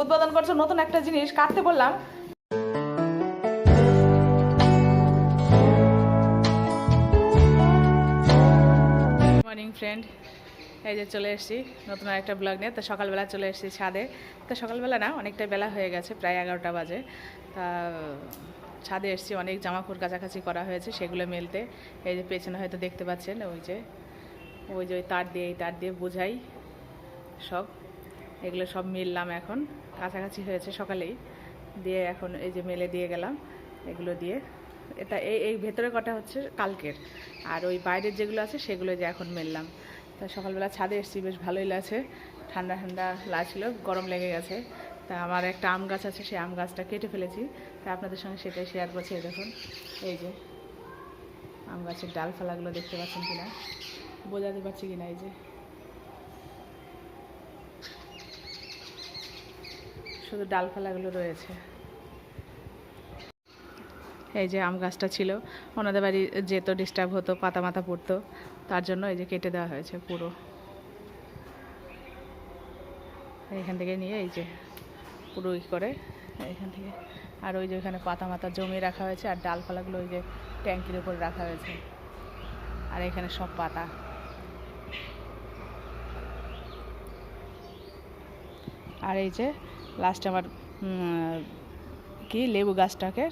উদ্বোধন করছ, নতুন একটা জিনিস, কাটতে বললাম। মর্নিং ফ্রেন্ড এই যে চলে এসেছি, নতুন একটা ব্লগ নিয়ে। তো সকালবেলা চলে এসেছি ছাদে। তো সকালবেলা না অনেকটা বেলা হয়ে গেছে, প্রায় এগারোটা বাজে। তা, ছাদে এসেছি, অনেক জামাকাপড় কাছাকাছি করা হয়েছে, সেগুলো মেলতে। এই যে পেছনে হয়তো দেখতে পাচ্ছেন, ওই যে ওই যে ওই তার দিয়ে, এই তার দিয়ে বোঝাই সব। এগুলো সব মিললাম এখন। কাছাকাছি হয়েছে সকালেই। দিয়ে এখন এই যে মেলে দিয়ে গেলাম, এগুলো দিয়ে। এটা এই এই ভেতরে কটা হচ্ছে কালকের। আর ওই বাইরের যেগুলো আছে সেগুলো যে এখন মেললাম। তা সকালবেলা ছাদে এসেছি, বেশ ভালোই লাগছে। ঠান্ডা ঠান্ডা লাগছিল, গরম লেগে গেছে। তা আমার একটা আম গাছ আছে, সেই আম গাছটা কেটে ফেলেছি। তা আপনাদের সঙ্গে সেটাই শেয়ার করছি দেখুন। এই যে আম গাছের ডালফালাগুলো দেখতে পাচ্ছেন কিনা? বোঝাতে পারছি কিনা এই যে? শুধু ডাল ডালপালাগুলো রয়েছে। এই যে আম গাছটা ছিল, ওনাদের বাড়ি যেত ডিস্টার্ব হতো, পাতা মাথা পড়তো, তার জন্য এই যে কেটে দেওয়া হয়েছে পুরো। এইখান থেকে নিয়ে এই যে পুরো ই করে, এইখান থেকে। আর ওই যে ওখানে পাতা মাথা জমিয়ে রাখা হয়েছে, আর ডালপালাগুলো ওই যে ট্যাঙ্কির উপরে রাখা হয়েছে। আর এখানে সব পাতা। আর এই যে লাস্টে আমার কি, লেবু গাছটাকে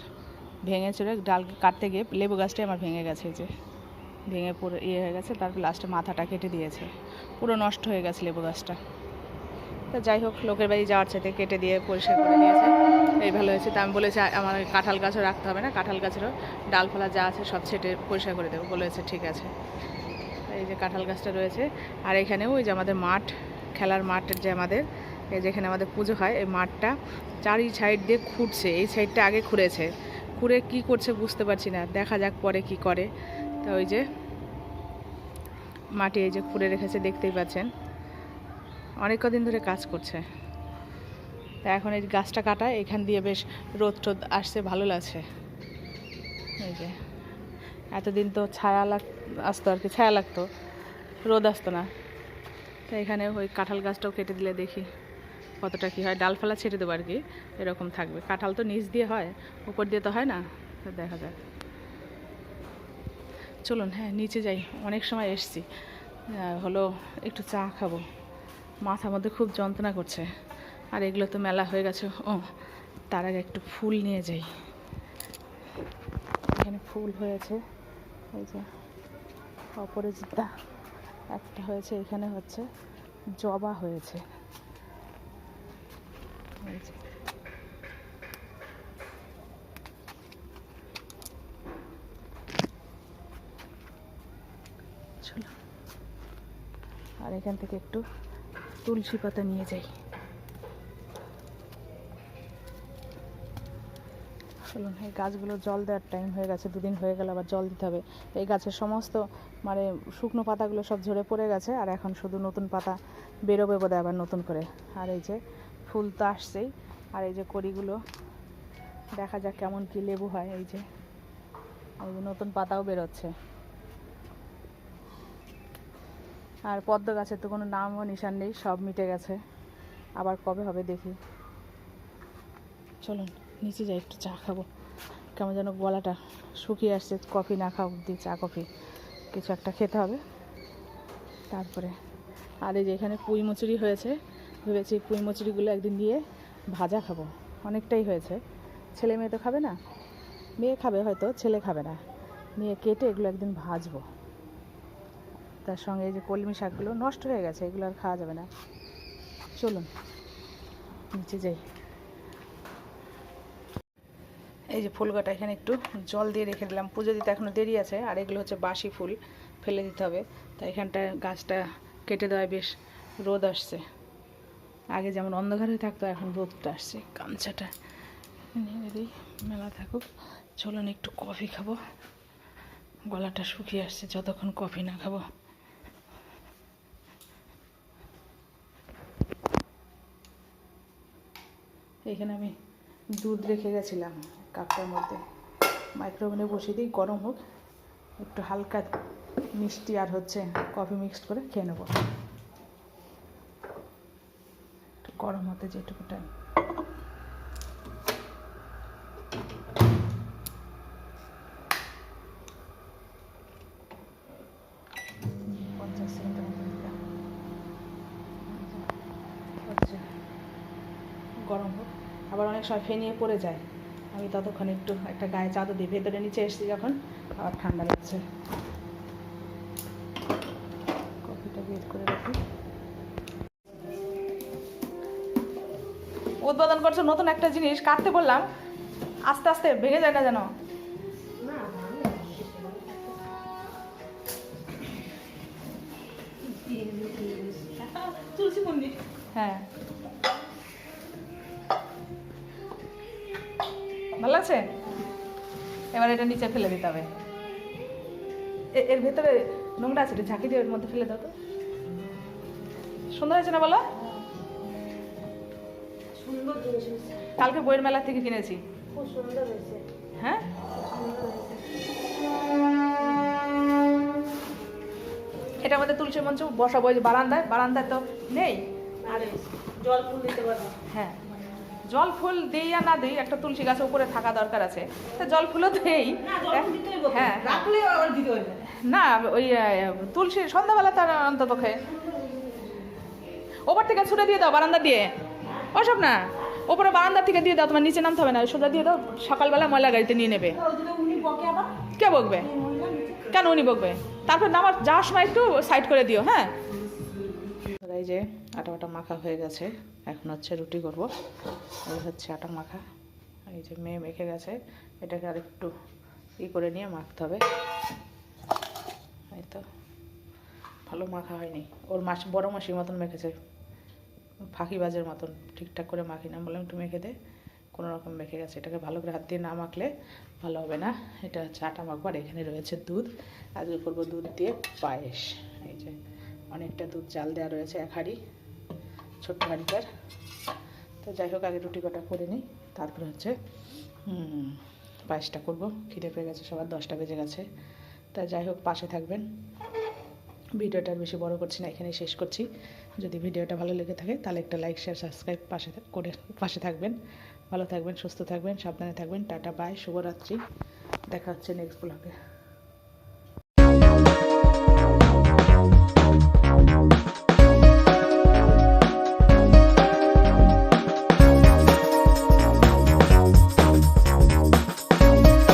ভেঙে চড়ে ডাল কাটতে গিয়ে লেবু গাছটাই আমার ভেঙে গেছে যে। ভেঙে পুরো ইয়ে হয়ে গেছে, তারপর লাস্টে মাথাটা কেটে দিয়েছে। পুরো নষ্ট হয়ে গেছে লেবু গাছটা। তো যাই হোক, লোকের বাড়ি যাওয়ার সাথে কেটে দিয়ে পরিষ্কার করে দিয়েছে এই ভালো হয়েছে তা আমি বলেছি আমার কাঁঠাল গাছও রাখতে হবে না, কাঁঠাল গাছেরও ডাল ফলা যা আছে সব ছেটে পরিষ্কার করে দেবো। বলেছে, ঠিক আছে। এই যে কাঁঠাল গাছটা রয়েছে। আর এখানেও ওই যে আমাদের মাঠ, খেলার মাঠ যে আমাদের যেখানে আমাদের পুজো হয়, এই মাঠটা। চারি সাইড দিয়ে খুঁড়ছে, এই সাইডটা আগে খুঁড়েছে। খুঁড়ে কি করছে বুঝতে পারছি না, দেখা যাক পরে কি করে। তা ওই যে মাটি এই যে খুঁড়ে রেখেছে, দেখতেই পাচ্ছেন। অনেক কদিন ধরে কাজ করছে। তা এখন এই গাছটা কাটা, এখান দিয়ে বেশ রোদ টোদ আসছে, ভালো লাগছে। এই যে এতদিন তো ছায়া লাগ, আসতো আর কি, ছায়া লাগতো। রোদ আসতো না। তো এখানে ওই কাঁঠাল গাছটাও কেটে দিলে দেখি। কতটা কি হয়, ডালফালা ছেটে দেবো আর কি এরকম থাকবে। কাঁঠাল তো নিচ দিয়ে হয়, উপর দিয়ে তো হয় না দেখা যাক। চলুন হ্যাঁ নিচে যাই, অনেক সময় এসছি। হলো একটু চা খাব। মাথার মধ্যে খুব যন্ত্রণা করছে। আর এগুলো তো মেলা হয়ে গেছে, ও, তার আগে একটু ফুল নিয়ে যাই। এখানে ফুল হয়েছে, এই যে অপরাজিতা, একটা হয়েছে, এখানে হচ্ছে জবা হয়েছে। চলো। আর এখান থেকে একটু তুলসী পাতা নিয়ে যাই। চলুন এই গাছগুলো জল দেওয়ার টাইম হয়ে গেছে, দুদিন হয়ে গেল, আবার জল দিতে হবে। এই গাছের সমস্ত মানে শুকনো পাতাগুলো সব ঝরে পড়ে গেছে, আর এখন শুধু নতুন পাতা বেরোবে বোধহয় আবার নতুন করে। আর এই যে ফুল তো আসছেই। আর এই যে কড়িগুলো, দেখা যাক কেমন কি লেবু হয়। এই যে এই যে নতুন পাতাও বেরোচ্ছে। আর পদ্ম গাছের তো কোনো নামও নিশান নেই, সব মিটে গেছে। আবার কবে হবে দেখি। চলুন, নিচে যাই, একটু চা খাব। কেমন যেন গলাটা শুকিয়ে আসছে, কফি না খাওয়া অব্দি চা, কফি। কিছু একটা খেতে হবে। তারপরে, আর এই যে এখানে পুঁই মুচুরি হয়েছে। ভেবেছি পুঁই মুচুরিগুলো একদিন দিয়ে ভাজা খাব। অনেকটাই হয়েছে। ছেলে মেয়ে তো খাবে না? মেয়ে খাবে হয়তো, ছেলে খাবে না। নিয়ে কেটে এগুলো একদিন ভাজবো। তার সঙ্গে যে কলমি শাকগুলো নষ্ট হয়ে গেছে, এগুলো আর খাওয়া যাবে না। চলুন, নিচে যাই। এই যে ফুলগাটা এখানে একটু জল দিয়ে রেখে দিলাম। পুজো দিতে এখনও দেরি আছে, আর এগুলো হচ্ছে বাসি ফুল, ফেলে দিতে হবে। তাই এখানটা গাছটা কেটে দেওয়ায় বেশ রোদ আসছে। আগে যেমন অন্ধকার হয়ে থাকতো, এখন রোদটা আসছে, গামছাটা নিয়ে মেলা থাকুক। চলুন একটু কফি খাব। গলাটা শুকিয়ে আসছে, যতক্ষণ কফি না খাব। এখানে আমি দুধ রেখে গেছিলাম কাপটার মধ্যে। মাইক্রোওভেনে বসিয়ে দিই, গরম হোক, একটু হালকা মিষ্টি আর হচ্ছে কফি মিক্সড করে খেয়ে নেব। গরম হতে যেটুকু টাইম আচ্ছা, গরম হোক। আবার অনেক সময় ফেনিয়ে পড়ে যায়। আমি ততক্ষণ একটু একটা গায়ে চাদর দিয়ে ভেতরে নিচে এসেছি যখন, আবার ঠান্ডা লাগছে। কফিটা বের করে রাখি। উদ্বোধন করছ নতুন একটা জিনিস কাটতে বললাম। আস্তে আস্তে ভেঙে যায় না যেন? হ্যাঁ। ভালো লাগছে এবার এটা নিচে ফেলে দিতে হবে। এর ভেতরে নোংরা আছে ঝাঁকি দিয়ে এর মধ্যে ফেলে দাও তো। সুন্দর হয়েছে না বলো? কালকে বইয়ের মেলা থেকে কিনেছি। হ্যাঁ? এটা আমাদের তুলসী মঞ্চ বসাবো বারান্দায়। বারান্দায় তো নেই। আর জল ফুল দিতে পারব। হ্যাঁ। জল ফুল দিই আর না দিই একটা তুলসী গাছের উপরে থাকা দরকার আছে। তা জল ফুলও দেই। হ্যাঁ। না ওই তুলসী সন্ধ্যাবেলা তার অন্তত পক্ষে ওপর থেকে ছুটে দিয়ে দাও বারান্দা দিয়ে। ওসব না। ওপরে বারান্দা থেকে দিয়ে দাও, তোমার নিচে নামতে হবে না। সোজা দিয়ে দাও, সকালবেলা ময়লা গাড়িতে নিয়ে নেবে। কে বকবে? কেন উনি বকবে? তারপর নামার যাওয়ার সময় একটু সাইড করে দিও হ্যাঁ? এই যে আটা আটা মাখা হয়ে গেছে, এখন হচ্ছে রুটি করব। এই হচ্ছে আটা মাখা। এই যে মেয়ে মেখে গেছে, এটাকে আর একটু ই করে নিয়ে মাখতে হবে। এই তো, ভালো মাখা হয়নি। ওর মাস বড় মাসির মতন মেখেছে। ফাঁকিবাজের মতন ঠিকঠাক করে মাখি না। বললাম, একটু মেখে দে। কোনো রকম মেখে গেছে। এটাকে ভালো করে হাত দিয়ে না মাখলে ভালো হবে না। এটা হচ্ছে আটা মাখবো আর এখানে রয়েছে দুধ। আজকে করব দুধ দিয়ে পায়েস। এই যে অনেকটা দুধ জাল দেওয়া রয়েছে এক হাঁড়ি, ছোট্ট হাঁড়িটার। তো যাই হোক, আগে রুটি কটা করে নিই। তারপরে হচ্ছে পায়েসটা করব। খিদে পেয়ে গেছে সবার, দশটা বেজে গেছে। তা যাই হোক, পাশে থাকবেন। ভিডিওটা বেশি বড় করছি না, এখানেই শেষ করছি। যদি ভিডিওটা ভালো লেগে থাকে, তাহলে একটা লাইক শেয়ার সাবস্ক্রাইব পাশে করে পাশে থাকবেন। ভালো থাকবেন, সুস্থ থাকবেন, সাবধানে থাকবেন। টাটা বাই শুভরাত্রি। দেখা হচ্ছে নেক্সট ব্লগে